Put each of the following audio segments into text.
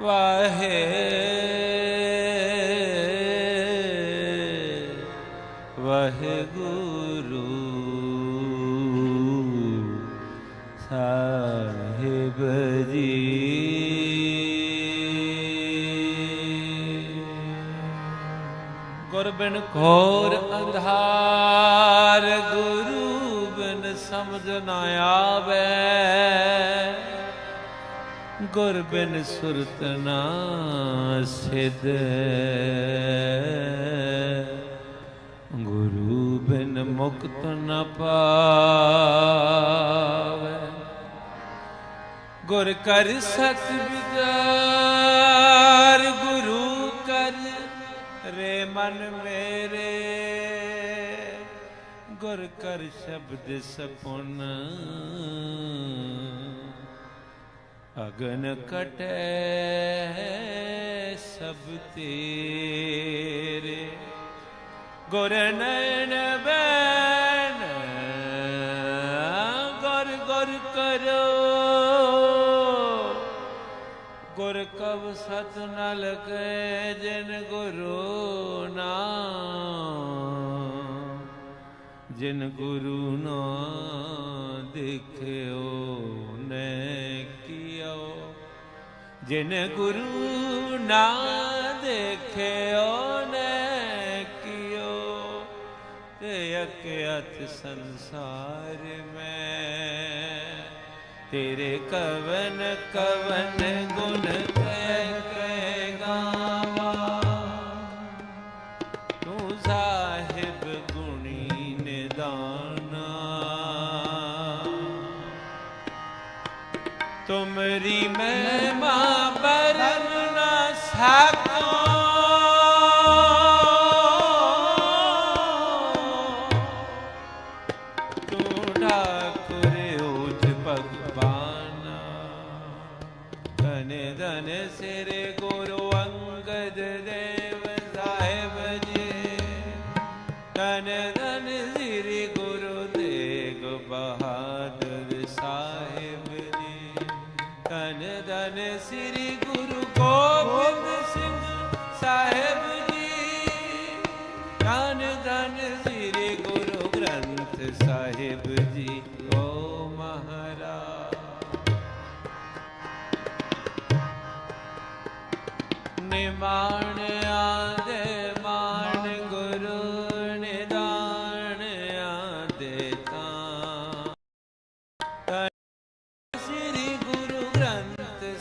ਵਾਹੇ ਵਾਹਿਗੁਰੂ ਸਾਹਿਬ ਜੀ। ਗੁਰ ਬਿਨ ਘੋਰ ਅੰਧਾਰ ਗੁਰੂ ਬਿਨ ਸਮਝ ਨਾ ਆਵੇ। ਗੁਰ ਬਿਨ ਸੁਰਤ ਨਾ ਸਿਧ। ਗੁਰੂ ਬਿਨ ਮੁਕਤ ਨ ਪਾਵੇ। ਗੁਰ ਕਰ ਸਤ ਵਿਚਾਰ, ਗੁਰੂ ਕਰ ਰੇ ਮਨ ਮੇਰੇ। ਗੁਰ ਕਰ ਸ਼ਬਦ ਸਪੁਨ। ਅਗਨ ਕਟੈ ਸਭ ਤੇਰੇ। ਗੁਰ ਨੈਣ ਬੈਨ ਗੁਰ ਗੁਰ ਕਰੋ। ਗੁਰ ਕਬ ਸਤ ਨ ਲਗੈ ਜਿਨ ਗੁਰੂ ਨਾਮ। ਜਿਨ ਗੁਰੂ ਨਾ ਦੇਖਿਓ। ਜਿਨ ਗੁਰੂ ਨਾ ਦੇਖਿਓ ਨੇ ਕਿਓ, ਤੇ ਅਕਿਆਤ ਸੰਸਾਰ ਮੈਂ। ਤੇਰੇ ਕਵਨ ਕਵਨ ਗੁਣ ਕਹਿ ਕਹਿ ਗਾਵਾਂ ਤੂੰ ਸਾਹਿਬ ਗੁਣੀ ਨਿਦਾਨਾ। ਤੁਮਰੀ ਮਹਿਮਾ ਧਨ ਧਨ ਸਿਰ ਗੁਰੂ ਤੇਗ ਬਹਾਦਰ ਸਾਹਿਬ ਜੀ। ਧਨ ਧਨ ਸ੍ਰੀ ਗੁਰੂ ਗੋਬਿੰਦ ਸਿੰਘ ਸਾਹਿਬ ਜੀ। ਧਨ ਧਨ ਸ੍ਰੀ ਗੁਰੂ ਗ੍ਰੰਥ ਸਾਹਿਬ ਜੀ। ਓ ਮਹਾਰਾਜ। ਨਿਮਾਣ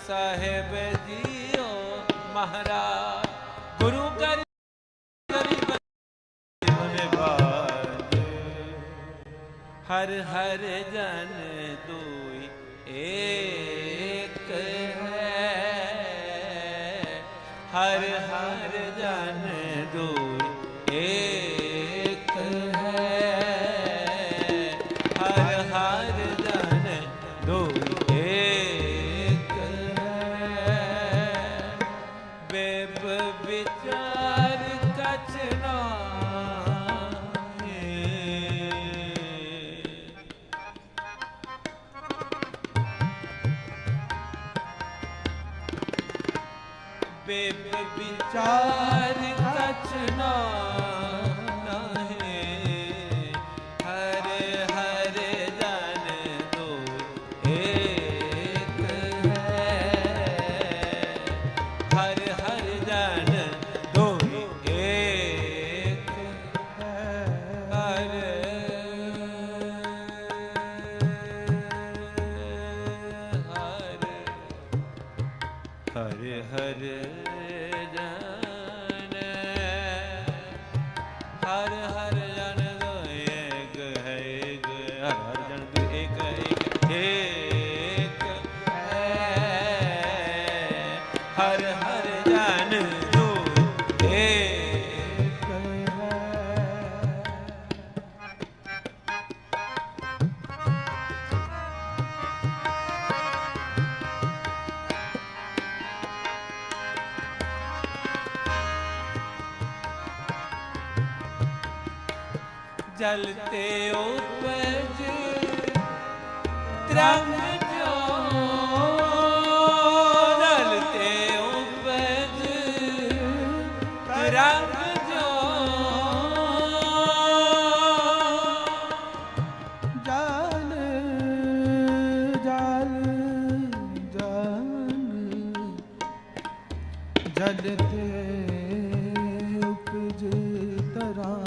ਸਾਹਿਬ ਜੀਓ ਮਹਾਰਾਜ ਗੁਰੂ ਕਰ ਗਰੀਬ ਹਰ ਹਰ ਜਨ ਦੁਈ ਏਕ ਹੈ। ਹਰ ਬੇਬ ਵਿਚਾਰ ਕਛ ਨਾਹੀ ਜਲ ਤੇ ਉਪਜ ਤਰੰਗ ਜੋ ਜਲ ਤੇ ਉਪਜ ਤਰੰਗ ਜੋ ਜਲ ਜਲ ਜਲ ਜਲ ਤੇ ਉਪਜ ਤਰਾਂਗ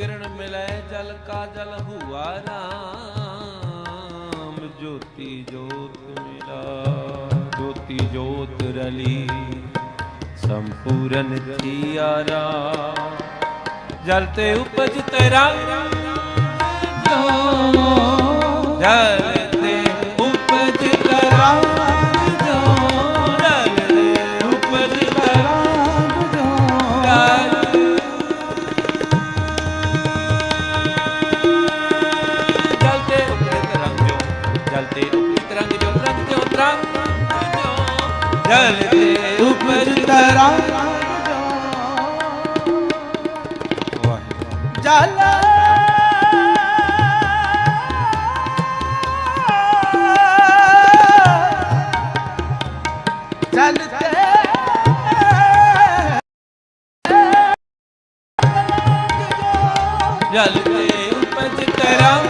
ਕਿਰਨ ਮਿਲੈ ਜਲ ਕਾ ਜਲ ਹੁਆ ਰਾਮ। ਜੋਤੀ ਜੋਤ ਮਿਲਾ, ਜੋਤੀ ਜੋਤ ਰਲੀ। ਸੰਪੂਰਨ ਥੀਆਰਾ ਜਲ ਤੇ ਉਪਜ ਤਰੰਗ ਜੋ ਜਲ ਜਲਤੇ ਉਪਜ ਤਰੰਗ ਵਾਹਿਗੁਰੂ ਜਲ ਜਲ ਤੇ ਉਪਜ ਤਰੰਗ